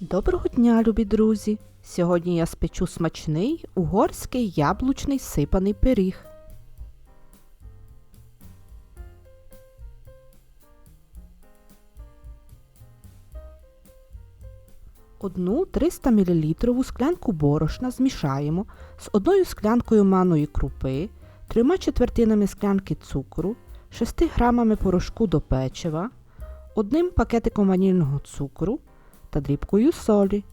Доброго дня, любі друзі! Сьогодні я спечу смачний угорський яблучний сипаний пиріг. Одну 300 мл склянку борошна змішаємо з одною склянкою маної крупи, трьома четвертинами склянки цукру, 6 грамами порошку до печива, одним пакетиком ванільного цукру та дрібкою солі.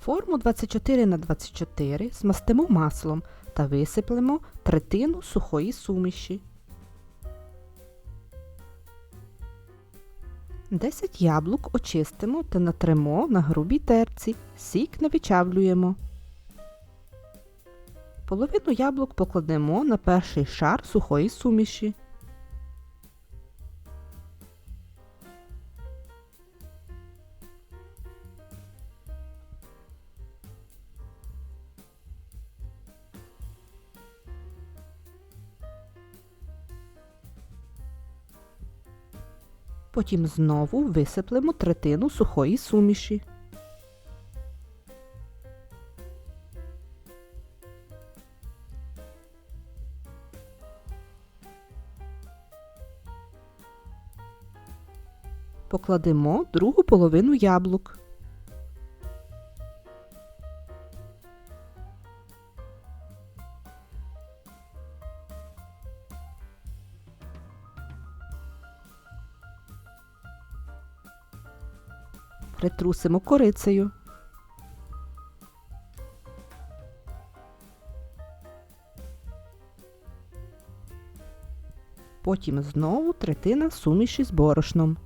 Форму 24 на 24 змастимо маслом та висиплемо третину сухої суміші. 10 яблук очистимо та натремо на грубій терці, сік не вичавлюємо. Половину яблук покладемо на перший шар сухої суміші. Потім знову висиплемо третину сухої суміші. Покладемо другу половину яблук. Притрусимо корицею. Потім знову третина суміші з борошном.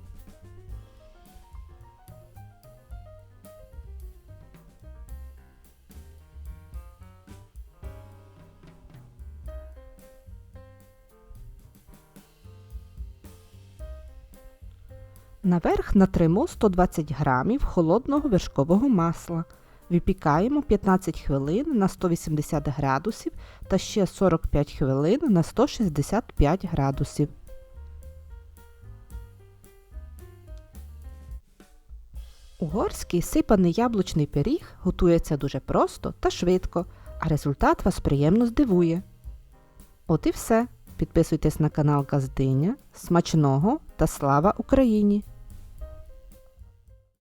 Наверх натримо 120 грамів холодного вершкового масла. Випікаємо 15 хвилин на 180 градусів та ще 45 хвилин на 165 градусів. Угорський сипаний яблучний пиріг готується дуже просто та швидко, а результат вас приємно здивує. От і все. Підписуйтесь на канал Газдиня. Смачного та слава Україні!